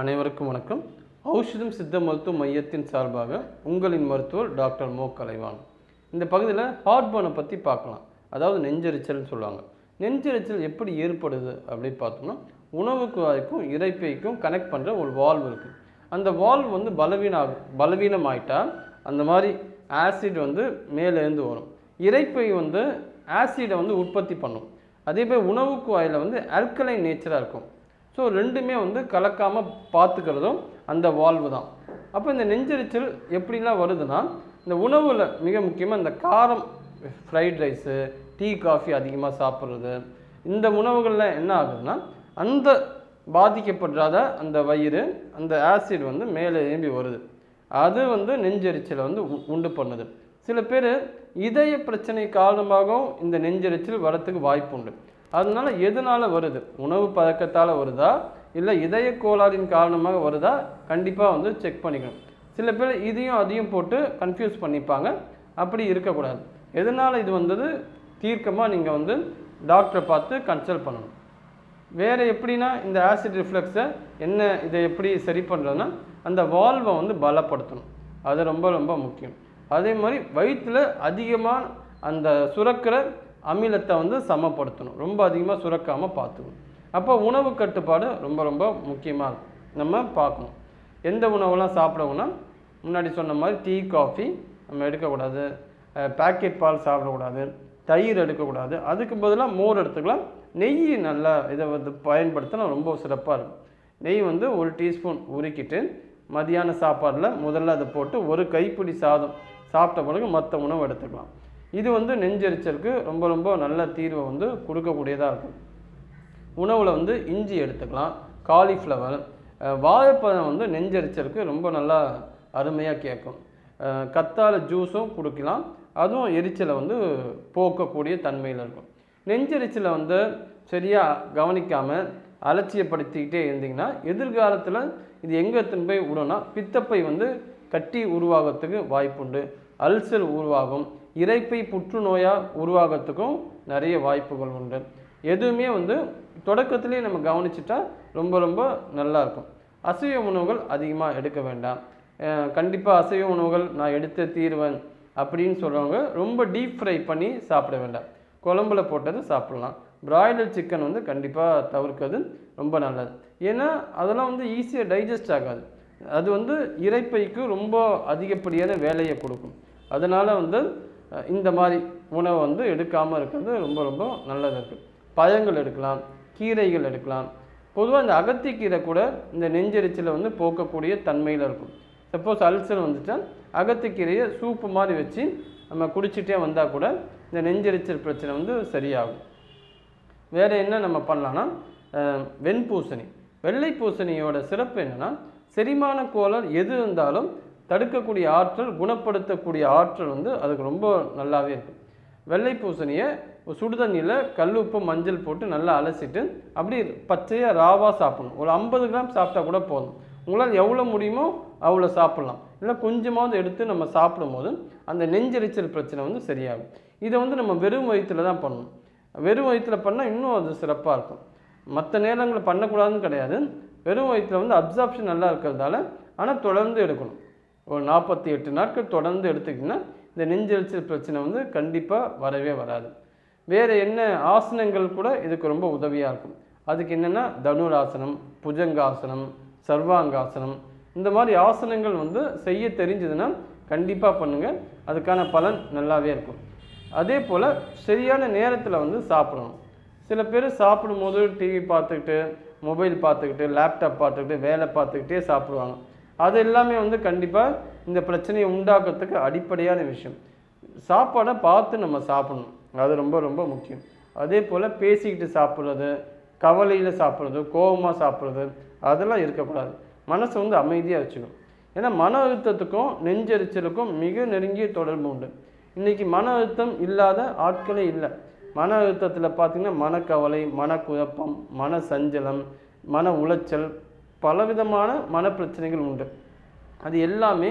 அனைவருக்கும் வணக்கம். ஔஷதம் சித்த மருத்துவ மையத்தின் சார்பாக உங்களின் மருத்துவர் டாக்டர் மோ. கலைவான் இந்த பகுதியில் ஹார்ட்போனை பற்றி பார்க்கலாம். அதாவது நெஞ்சரிச்சல்னு சொல்லுவாங்க. நெஞ்சரிச்சல் எப்படி ஏற்படுது அப்படின்னு பார்த்தோம்னா உணவு குழாய்க்கும் இறைப்பைக்கும் கனெக்ட் பண்ணுற ஒரு வால்வ் இருக்குது அந்த வால்வ் வந்து பலவீன பலவீனமாயிட்டா அந்த மாதிரி ஆசிட் வந்து மேலேருந்து வரும். இறைப்பை வந்து ஆசிடை வந்து உற்பத்தி பண்ணும். அதே மாதிரி உணவு குழாயில் வந்து ஆல்கலைன் நேச்சராக இருக்கும். ஸோ ரெண்டுமே வந்து கலக்காமல் பார்த்துக்கிறதும் அந்த வால்வு தான் அப்போ இந்த நெஞ்செரிச்சல் எப்படிலாம் வருதுன்னா இந்த உணவில் மிக முக்கியமாக இந்த காரம் ஃப்ரைட் ரைஸு டீ காஃபி அதிகமாக சாப்பிட்றது. இந்த உணவுகளில் என்ன ஆகுதுன்னா அந்த பாதிக்கப்படாத அந்த வயிறு அந்த ஆசிட் வந்து மேலே ஏம்பி வருது. அது வந்து நெஞ்செரிச்சலை வந்து உ- உண்டு பண்ணுது. சில பேர் இதய பிரச்சனை காரணமாகவும் இந்த நெஞ்செரிச்சல் வரத்துக்கு வாய்ப்பு உண்டு அதனால எதனால் வருது? உணவு பழக்கத்தால் வருதா? இல்லை இதய கோளாறின் காரணமாக வருதா? கண்டிப்பாக வந்து செக் பண்ணிக்கணும். சில பேர் இதையும் அதையும் போட்டு கன்ஃபியூஸ் பண்ணிப்பாங்க. அப்படி இருக்கக்கூடாது. எதனால் இது வந்தது? தீர்க்கமாக நீங்கள் வந்து டாக்டரை பார்த்து கன்சல்ட் பண்ணணும். வேறு எப்படின்னா இந்த ஆசிட் ரிஃப்ளெக்ஸை என்ன இதை எப்படி சரி பண்ணுறதுன்னா அந்த வால்வை வந்து பலப்படுத்தணும். அது ரொம்ப ரொம்ப முக்கியம். அதே மாதிரி வயிற்றில் அதிகமாக அந்த சுரக்கிற அமிலத்தை வந்து சமப்படுத்தணும். ரொம்ப அதிகமாக சுரக்காமல் பார்த்துக்கணும். அப்போ உணவு கட்டுப்பாடு ரொம்ப ரொம்ப முக்கியமாக இருக்கும் நம்ம பார்க்கணும். எந்த உணவெல்லாம் சாப்பிடணும்னா முன்னாடி சொன்ன மாதிரி டீ காஃபி நம்ம எடுக்கக்கூடாது. பேக்கெட் பால் சாப்பிடக்கூடாது. தயிர் எடுக்கக்கூடாது. அதுக்கு பதிலாக மோர் எடுத்துக்கலாம். நெய் நல்லா இதை வந்து பயன்படுத்தினா ரொம்ப சிறப்பாக இருக்கும். நெய் வந்து ஒரு டீஸ்பூன் உருக்கிட்டு மதியான சாப்பாடில் முதல்ல அதை போட்டு ஒரு கைப்பிடி சாதம் சாப்பிட்ட பிறகு மற்ற உணவு எடுத்துக்கலாம். இது வந்து நெஞ்செரிச்சலுக்கு ரொம்ப ரொம்ப நல்ல தீர்வை வந்து கொடுக்கக்கூடியதாக இருக்கும். உணவில் வந்து இஞ்சி எடுத்துக்கலாம் காலிஃப்ளவர் வாழைப்பழம் வந்து நெஞ்செரிச்சலுக்கு ரொம்ப நல்லா அருமையாக கேட்கும். கத்தால ஜூஸும் கொடுக்கலாம் அதுவும் எரிச்சலை வந்து போக்கக்கூடிய தன்மையில் இருக்கும். நெஞ்செரிச்சலை வந்து சரியாக கவனிக்காமல் அலட்சியப்படுத்திக்கிட்டே இருந்தீங்கன்னா எதிர்காலத்தில் இது எங்கே எடுத்துன்னு போய் விடும்னா பித்தப்பை வந்து கட்டி உருவாகிறதுக்கு வாய்ப்புண்டு. அல்சர் உருவாகும் இறைப்பை புற்றுநோயாக உருவாகிறதுக்கும் நிறைய வாய்ப்புகள் உண்டு. எதுவுமே வந்து தொடக்கத்துலேயே நம்ம கவனிச்சிட்டா ரொம்ப ரொம்ப நல்லா இருக்கும். அசைவ உணவுகள் அதிகமாக எடுக்க வேண்டாம். கண்டிப்பாக அசைவ உணவுகள் நான் எடுத்து தீர்வன் அப்படின்னு சொல்கிறவங்க ரொம்ப டீப் ஃப்ரை பண்ணி சாப்பிட வேண்டாம். குழம்புல போட்டது சாப்பிடலாம். பிராய்லர் சிக்கன் வந்து கண்டிப்பாக தவிர்க்கிறது ரொம்ப நல்லது. ஏன்னா அதெல்லாம் வந்து ஈஸியாக டைஜஸ்ட் ஆகாது. அது வந்து இறைப்பைக்கு ரொம்ப அதிகப்படியான வேலையை கொடுக்கும். அதனால் வந்து இந்த மாதிரி உணவை வந்து எடுக்காமல் இருக்கிறது ரொம்ப ரொம்ப நல்லது இருக்குது பழங்கள் எடுக்கலாம் கீரைகள் எடுக்கலாம். பொதுவாக இந்த அகத்திக்கீரை கூட இந்த நெஞ்செரிச்சலை வந்து போக்கக்கூடிய தன்மையில் இருக்கும். சப்போஸ் அல்சர் வந்துட்டால் அகத்திக்கீரையை சூப்பு மாதிரி வச்சு நம்ம குடிச்சிட்டே வந்தால் கூட இந்த நெஞ்செரிச்சல் பிரச்சனை வந்து சரியாகும். வேறு என்ன நம்ம பண்ணலான்னா வெண்பூசணி. வெள்ளை பூசணியோட சிறப்பு என்னென்னா செரிமான கோளர் எது இருந்தாலும் தடுக்கக்கூடிய ஆற்றல் குணப்படுத்தக்கூடிய ஆற்றல் வந்து அதுக்கு ரொம்ப நல்லாவே இருக்கும். வெள்ளை பூசணியை சுடுதண்ணியில் கல் உப்பு மஞ்சள் போட்டு நல்லா அலசிட்டு அப்படி பச்சையாக ராவாக சாப்பிடணும். ஒரு ஐம்பது கிராம் சாப்பிட்டா கூட போதும். உங்களால் எவ்வளோ முடியுமோ அவ்வளோ சாப்பிட்லாம். இல்லை கொஞ்சமாவது எடுத்து நம்ம சாப்பிடும்போது அந்த நெஞ்செரிச்சல் பிரச்சனை வந்து சரியாகும். இதை வந்து நம்ம வெறும் வயிற்றில் தான் பண்ணணும். வெறும் வயிற்றில் பண்ணால் இன்னும் அது சிறப்பாக இருக்கும். மற்ற நேரங்களில் பண்ணக்கூடாதுன்னு கிடையாது. வெறும் வயிற்றில் வந்து அப்சார்ப்ஷன் நல்லா இருக்கிறதால ஆனால் தொடர்ந்து எடுக்கணும். ஒரு நாற்பத்தி எட்டு நாட்கள் தொடர்ந்து எடுத்துக்கிட்டிங்கன்னா இந்த நெஞ்செரிச்சல் பிரச்சனை வந்து கண்டிப்பாக வரவே வராது. வேறு என்ன ஆசனங்கள் கூட இதுக்கு ரொம்ப உதவியாக இருக்கும். அதுக்கு என்னென்னா தனுராசனம் புஜங்காசனம் சர்வாங்காசனம். இந்த மாதிரி ஆசனங்கள் வந்து செய்ய தெரிஞ்சதுன்னா கண்டிப்பாக பண்ணுங்கள் அதுக்கான பலன் நல்லாவே இருக்கும். அதே போல் சரியான நேரத்தில் வந்து சாப்பிடணும். சில பேர் சாப்பிடும்போது டிவி பார்த்துக்கிட்டு மொபைல் பார்த்துக்கிட்டு லேப்டாப் பார்த்துக்கிட்டு வேலை பார்த்துக்கிட்டே சாப்பிடுவாங்க. அது எல்லாமே வந்து கண்டிப்பாக இந்த பிரச்சனையை உண்டாக்குறதுக்கு அடிப்படையான விஷயம். சாப்பாடை பார்த்து நம்ம சாப்பிடணும். அது ரொம்ப ரொம்ப முக்கியம். அதே போல் பேசிக்கிட்டு சாப்பிட்றது கவலையில் சாப்பிட்றது கோபமாக சாப்பிட்றது அதெல்லாம் இருக்கக்கூடாது. மனசை வந்து அமைதியாக வச்சுக்கணும். ஏன்னா மன அழுத்தத்துக்கும் நெஞ்செரிச்சலுக்கும் மிக நெருங்கிய தொடர்பு உண்டு. இன்றைக்கி மன அழுத்தம் இல்லாத ஆட்களே இல்லை. மன அழுத்தத்தில் பார்த்திங்கன்னா மனக்கவலை மனக்குழப்பம் மன சஞ்சலம் மன உளைச்சல் பலவிதமான மனப்பிரச்சனைகள் உண்டு. அது எல்லாமே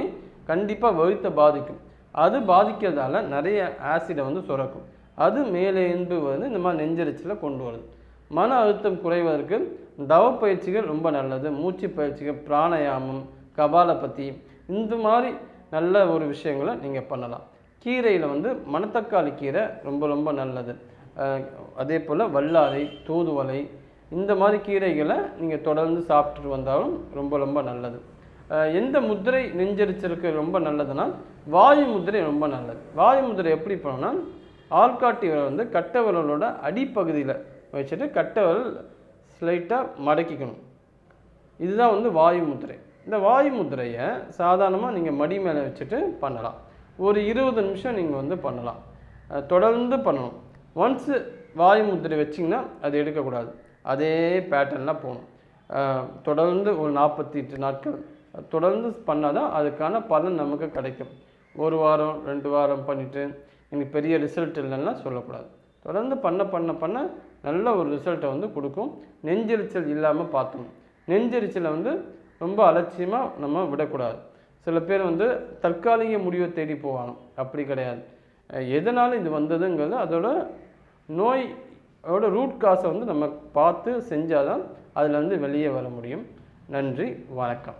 கண்டிப்பாக வயிற்றை பாதிக்கும். அது பாதிக்கிறதால நிறைய ஆசிடை வந்து சுரக்கும். அது மேலே இருந்து வந்து இந்த மாதிரி நெஞ்சரிச்சலில் கொண்டு வருது. மன அழுத்தம் குறைவதற்கு தவ பயிற்சிகள் ரொம்ப நல்லது. மூச்சு பயிற்சிகள் பிராணாயாமம் கபாலபதி இந்த மாதிரி நல்ல ஒரு விஷயங்களை நீங்கள் பண்ணலாம். கீரையில் வந்து மணத்தக்காளி கீரை ரொம்ப ரொம்ப நல்லது. அதே போல் வல்லாரை தூதுவலை இந்த மாதிரி கீரைகளை நீங்கள் தொடர்ந்து சாப்பிட்டுட்டு வந்தாலும் ரொம்ப ரொம்ப நல்லது. எந்த முத்திரை நெஞ்செரிச்சலுக்கு ரொம்ப நல்லதுன்னா வாயு முதிரை ரொம்ப நல்லது. வாயு முதிரை எப்படி பண்ணணும்னா ஆள்காட்டி விரல் வந்து கட்ட விரலோட அடிப்பகுதியில் வச்சுட்டு கட்ட விரல் ஸ்லைட்டாக மடக்கிக்கணும். இதுதான் வந்து வாயு முத்திரை இந்த வாயு முத்திரையை சாதாரணமாக நீங்கள் மடி மேலே வச்சுட்டு பண்ணலாம். ஒரு இருபது நிமிஷம் நீங்கள் வந்து பண்ணலாம். தொடர்ந்து பண்ணணும். ஒன்ஸு வாயு முத்திரை வச்சிங்கன்னா அது எடுக்கக்கூடாது. அதே பேட்டர்னில் போகணும். தொடர்ந்து ஒரு நாற்பத்தி எட்டு நாட்கள். தொடர்ந்து பண்ணால் தான் அதுக்கான பலன் நமக்கு கிடைக்கும். ஒரு வாரம் ரெண்டு வாரம் பண்ணிவிட்டு எனக்கு பெரிய ரிசல்ட் இல்லைன்னா சொல்லக்கூடாது. தொடர்ந்து பண்ண பண்ண பண்ண நல்ல ஒரு ரிசல்ட்டை வந்து கொடுக்கும். நெஞ்செரிச்சல் இல்லாமல் பார்த்துக்கணும் நெஞ்செரிச்சலை வந்து ரொம்ப அலட்சியமாக நம்ம விடக்கூடாது. சில பேர் வந்து தற்காலிக முடிவை தேடி போவாங்க அப்படி கிடையாது. எதனால் இது வந்ததுங்கிறது அதோட நோய் அதோட ரூட் காசை வந்து நம்ம பார்த்து செஞ்சால் தான் அதில் வந்து வெளியே வர முடியும். நன்றி வணக்கம்.